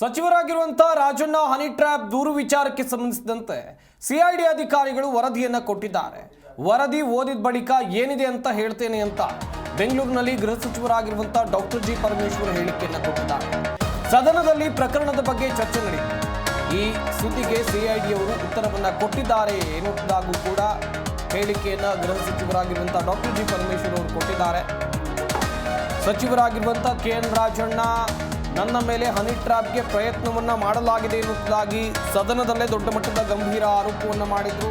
ಸಚಿವರಾಗಿರುವಂತಹ Rajanna honey trap ದೂರು ವಿಚಾರಕ್ಕೆ ಸಂಬಂಧಿಸಿದಂತೆ ಸಿಐಡಿ ಅಧಿಕಾರಿಗಳು ವರದಿಯನ್ನ ಕೊಟ್ಟಿದ್ದಾರೆ. ವರದಿ ಓದಿದ ಬಳಿಕ ಏನಿದೆ ಅಂತ ಹೇಳ್ತೇನೆ ಅಂತ ಬೆಂಗಳೂರಿನಲ್ಲಿ ಗೃಹ ಸಚಿವರಾಗಿರುವಂತಹ ಡಾಕ್ಟರ್ ಜಿ ಪರಮೇಶ್ವರ್ ಹೇಳಿಕೆಯನ್ನ ಕೊಟ್ಟಿದ್ದಾರೆ. ಸದನದಲ್ಲಿ ಪ್ರಕರಣದ ಬಗ್ಗೆ ಚರ್ಚೆ ನಡೆಯಿತು. ಈ ಸುದ್ದಿಗೆ ಸಿಐಡಿಯವರು ಉತ್ತರವನ್ನ ಕೊಟ್ಟಿದ್ದಾರೆ ಎನ್ನುವುದಾಗೂ ಕೂಡ ಹೇಳಿಕೆಯನ್ನ ಗೃಹ ಸಚಿವರಾಗಿರುವಂತಹ ಡಾಕ್ಟರ್ ಜಿ ಪರಮೇಶ್ವರ್ ಅವರು ಕೊಟ್ಟಿದ್ದಾರೆ. ಸಚಿವರಾಗಿರುವಂತಹ ಕೆ ಎನ್ ರಾಜಣ್ಣ ನನ್ನ ಮೇಲೆ ಹನಿ ಟ್ರ್ಯಾಪ್ಗೆ ಪ್ರಯತ್ನವನ್ನು ಮಾಡಲಾಗಿದೆ ಎನ್ನುವುದಾಗಿ ಸದನದಲ್ಲೇ ದೊಡ್ಡ ಮಟ್ಟದ ಗಂಭೀರ ಆರೋಪವನ್ನು ಮಾಡಿದ್ರು.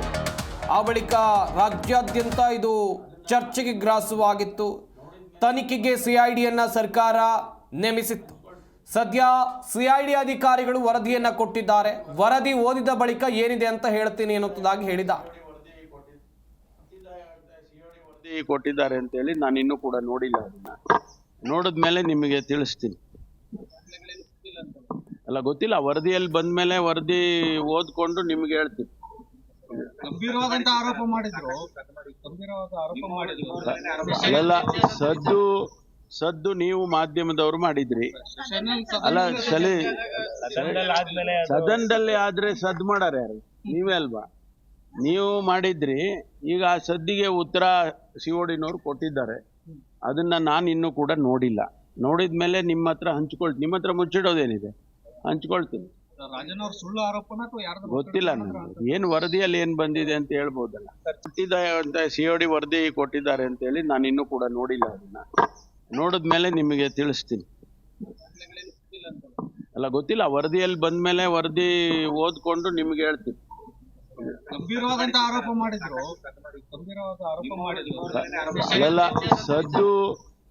ಆ ಬಳಿಕ ರಾಜ್ಯಾದ್ಯಂತ ಇದು ಚರ್ಚೆಗೆ ಗ್ರಾಸವಾಗಿತ್ತು. ತನಿಖೆಗೆ ಸಿಐಡಿಯನ್ನ ಸರ್ಕಾರ ನೇಮಿಸಿತ್ತು. ಸದ್ಯ ಸಿಐಡಿ ಅಧಿಕಾರಿಗಳು ವರದಿಯನ್ನು ಕೊಟ್ಟಿದ್ದಾರೆ. ವರದಿ ಓದಿದ ಬಳಿಕ ಏನಿದೆ ಅಂತ ಹೇಳ್ತೀನಿ ಎನ್ನುವುದಾಗಿ ಹೇಳಿದ ಕೊಟ್ಟಿದ್ದಾರೆ ಅಂತೇಳಿ ನಾನು ಇನ್ನೂ ಕೂಡ ನೋಡಿಲ್ಲ ಅದನ್ನ. ನೋಡಿದ್ಮೇಲೆ ನಿಮಗೆ ತಿಳಿಸ್ತೀನಿ. ಅಲ್ಲ ಗೊತ್ತಿಲ್ಲ. ವರದಿಯಲ್ಲಿ ಬಂದ್ಮೇಲೆ ವರದಿ ಓದ್ಕೊಂಡು ನಿಮ್ಗೆ ಹೇಳ್ತೀನಿ. ಗಂಭೀರವಾದಂತ ಆರೋಪ ಮಾಡಿದ್ರು. ಗಂಭೀರವಾದ ಆರೋಪ ಮಾಡಿದ್ರು. ಅಲ್ಲ ಸದ್ದು ಸದ್ದು ನೀವು ಮಾಧ್ಯಮದವರು ಮಾಡಿದ್ರಿ. ಅಲ್ಲ ಸಲಿ ಸದನದಲ್ಲಿ ಆದ್ರೆ ಸದ್ದು ಮಾಡಾರ ಯಾರು? ನೀವೇ ಅಲ್ವಾ? ನೀವು ಮಾಡಿದ್ರಿ. ಈಗ ಆ ಸದ್ದಿಗೆ ಉತ್ತರ ಸಿಒಡಿನವ್ರು ಕೊಟ್ಟಿದ್ದಾರೆ. ಅದನ್ನ ನಾನು ಇನ್ನೂ ಕೂಡ ನೋಡಿಲ್ಲ. ನೋಡಿದ್ಮೇಲೆ ನಿಮ್ಮ ಹತ್ರ ಹಂಚ್ಕೊಳ್ತೀನಿ ನಿಮ್ಮ ಹತ್ರ ಮುಚ್ಚಿಡೋದೇನಿದೆ? ಹಂಚ್ಕೊಳ್ತೀನಿ. ರಾಜನ್ ಅವ್ರ ಸುಳ್ಳು ಆರೋಪನ ಗೊತ್ತಿಲ್ಲ ನನಗೆ ಏನು ವರದಿಯಲ್ಲಿ ಏನು ಬಂದಿದೆ ಅಂತ ಹೇಳ್ಬೋದಲ್ಲ. ಕೊಟ್ಟಿದ್ದ ಅಂತ ಸಿ ಒ ಡಿ ವರದಿ ಕೊಟ್ಟಿದ್ದಾರೆ ಅಂತೇಳಿ ನಾನು ಇನ್ನೂ ಕೂಡ ನೋಡಿಲ್ಲ ಅದನ್ನ. ನೋಡಿದ್ಮೇಲೆ ನಿಮಗೆ ತಿಳಿಸ್ತೀನಿ. ಅಲ್ಲ ಗೊತ್ತಿಲ್ಲ. ವರದಿಯಲ್ಲಿ ಬಂದ್ಮೇಲೆ ವರದಿ ಓದ್ಕೊಂಡು ನಿಮ್ಗೆ ಹೇಳ್ತೀನಿ. ಗಂಭೀರವಾದಂತ ಆರೋಪ ಮಾಡಿದ್ರು. ಗಂಭೀರವಾದ ಆರೋಪ ಮಾಡಿದ್ರು. ಸದ್ದು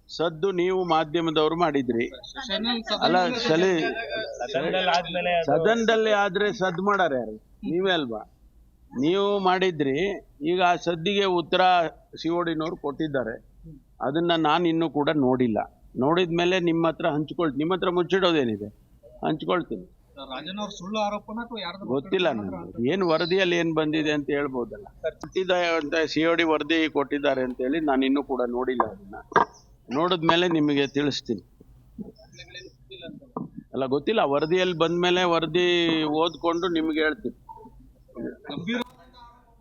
ಸದ್ದು ನೀವು ಮಾಧ್ಯಮದವರು ಮಾಡಿದ್ರಿ. ಅಲ್ಲ ಸಲಿ ಸದನದಲ್ಲಿ ಆದ್ರೆ ಸದ್ದು ಮಾಡಾರ ಯಾರು? ನೀವೇ ಅಲ್ವಾ? ನೀವು ಮಾಡಿದ್ರಿ, ಈಗ ಆ ಸದ್ದಿಗೆ ಉತ್ತರ ಸಿಒಡಿನವ್ರು ಕೊಟ್ಟಿದ್ದಾರೆ. ಅದನ್ನ ನಾನು ಇನ್ನೂ ಕೂಡ ನೋಡಿಲ್ಲ. ನೋಡಿದ್ಮೇಲೆ ನಿಮ್ಮ ಹತ್ರ ಹಂಚ್ಕೊಳ್ತೀನಿ ನಿಮ್ಮ ಹತ್ರ ಮುಚ್ಚಿಡೋದೇನಿದೆ? ಹಂಚ್ಕೊಳ್ತೀನಿ. ಗೊತ್ತಿಲ್ಲ ನನಗೆ ಏನು ವರದಿಯಲ್ಲಿ ಏನು ಬಂದಿದೆ ಅಂತ ಹೇಳ್ಬೋದಲ್ಲ. ಕೊಟ್ಟಿದ್ದ ಅಂತ ಸಿ ಒ ವರದಿ ಕೊಟ್ಟಿದ್ದಾರೆ ಅಂತೇಳಿ ನಾನು ಇನ್ನೂ ಕೂಡ ನೋಡಿಲ್ಲ ಅದನ್ನ. ನೋಡಿದ್ಮೇಲೆ ನಿಮಗೆ ತಿಳಿಸ್ತೀನಿ. ಅಲ್ಲ ಗೊತ್ತಿಲ್ಲ. ವರದಿಯಲ್ಲಿ ಬಂದ್ಮೇಲೆ ವರದಿ ಓದ್ಕೊಂಡು ನಿಮ್ಗೆ ಹೇಳ್ತೀನಿ.